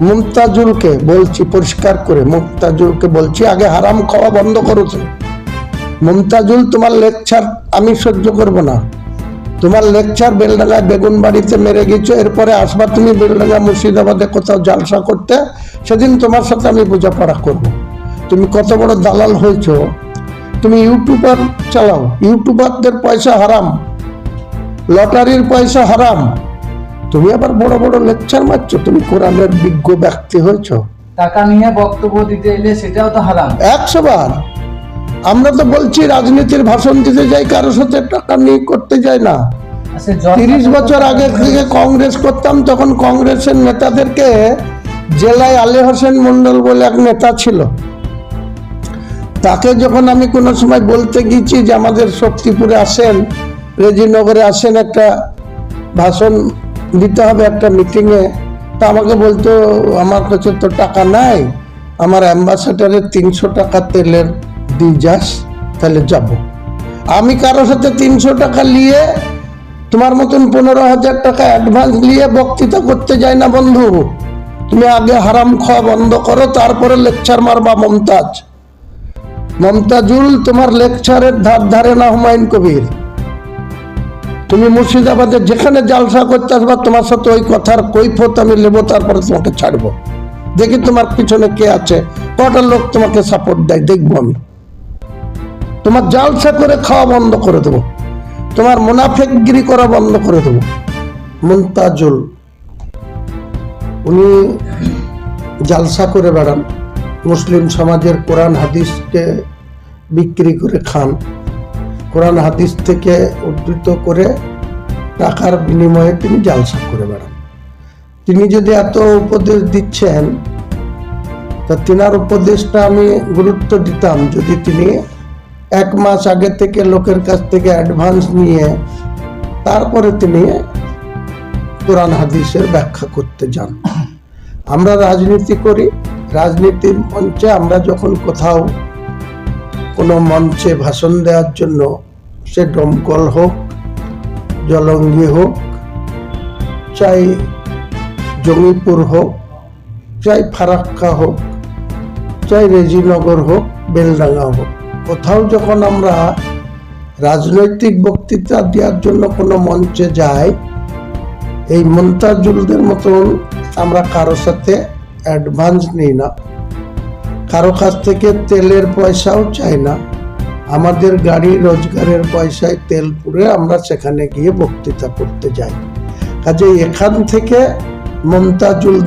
মুমতাজুলকে বলছি, পরিষ্কার করে, মুমতাজুলকে বলছি, আগে হারাম খাওয়া বন্ধ করেছে মুমতাজুল, তোমার লেকচার আমি সহ্য করব না। তোমার লেকচার বেলডাঙ্গায় বেগুন বাড়িতে মেরে গেছো, এরপরে আসবা তুমি বেলডাঙ্গা মুর্শিদাবাদে কোথাও জালসা করতে, সেদিন তোমার সাথে আমি বোঝাপড়া করব। তুমি কত বড় দালাল হয়েছো। তুমি ইউটিউবার চালাও, ইউটিউবারদের পয়সা হারাম, লটারির পয়সা হারাম। তুমি আবার বড় বড় লেকচার মারছো তুমি কোরআনের বিজ্ঞ ব্যক্তি হয়েছো। টাকা নিয়ে বক্তব্য দিতে এলে সেটাও তো হারাম। একশো বার। আমরা তো বলছি রাজনীতির ভাষণ দিতে যাই কারোর সাথে টাকা নিয়ে করতে যাই না। আচ্ছা, তিরিশ বছর আগে থেকে কংগ্রেস করতাম তখন কংগ্রেসের নেতাদেরকে জেলায় আলী হোসেন মন্ডল বলে এক নেতা ছিল। তাকে যখন আমি কোনো সময় বলতে গিয়েছি যে আমাদের শক্তিপুরে আসেন রেজিনগরে আসেন একটা ভাষণ দিতে হবে একটা মিটিংয়ে তা আমাকে বলতো, আমার কাছে তো টাকা নাই, আমার অ্যাম্বাসাডারের তিনশো টাকা তেলের দিয়ে যাস, তাহলে যাব। আমি কারোর সাথে তিনশো টাকা নিয়ে, তোমার মতন পনেরো হাজার টাকা অ্যাডভান্স নিয়ে বক্তৃতা করতে যাই না, বন্ধু। তুমি আগে হারাম খাওয়া বন্ধ করো, তারপরে লেকচার মারবা মমতাজ। মমতাজুল তোমার লেকচারের ধার ধারে না হুমায়ুন কবির। তুমি মুর্শিদাবাদে যেখানে জালসা করতে আসবা, তোমার সাথে ওই কথার কৈফত আমি নেব, তারপরে তোমাকে ছাড়বো। দেখি তোমার পিছনে কে আছে। কটা লোক তোমাকে সাপোর্ট দেয়, দেখব আমি। তোমার জালসা করে খাওয়া বন্ধ করে দেবো। তোমার মুনাফেকগিরি করা বন্ধ করে দেবো। মুমতাজুল উনি জালসা করে বেড়ান। মুসলিম সমাজের কোরআন, হাদিসকে বিক্রি করে খান। কোরআন হাদিস থেকে উদ্ধৃত করে টাকার বিনিময়ে তিনি জালসা করে বেড়ান। তিনি যদি এত উপদেশ দিচ্ছেন, তা তিনার উপদেশটা আমি গুরুত্ব দিতাম। যদি তিনি এক মাস আগে থেকে লোকের কাছ থেকে অ্যাডভান্স নিয়ে তারপরে তিনি কোরআন হাদিসের ব্যাখ্যা করতে যান। আমরা রাজনীতি করি, রাজনীতির মঞ্চে আমরা যখন কোথাও কোনো মঞ্চে ভাষণ দেওয়ার জন্য সে দমকল হোক, জলঙ্গি হোক, চাই জঙ্গিপুর হোক, চাই ফারাক্কা হোক, চাই রেজিনগর হোক, বেলডাঙ্গা হোক। কোথাও যখন আমরা রাজনৈতিক বক্তৃতা দেওয়ার জন্য কোনো মঞ্চে যাই, এই মন্তাজুলদের মতন আমরা কারও সাথে অ্যাডভান্স নিই না। কারও কাছ থেকে তেলের পয়সাও চাই না। আমাদের গাড়ি রোজগারের পয়সায় তেল পুরে আমরা সেখানে গিয়ে বক্তৃতা করতে যাই। কাজে এখান থেকে মমতাজুল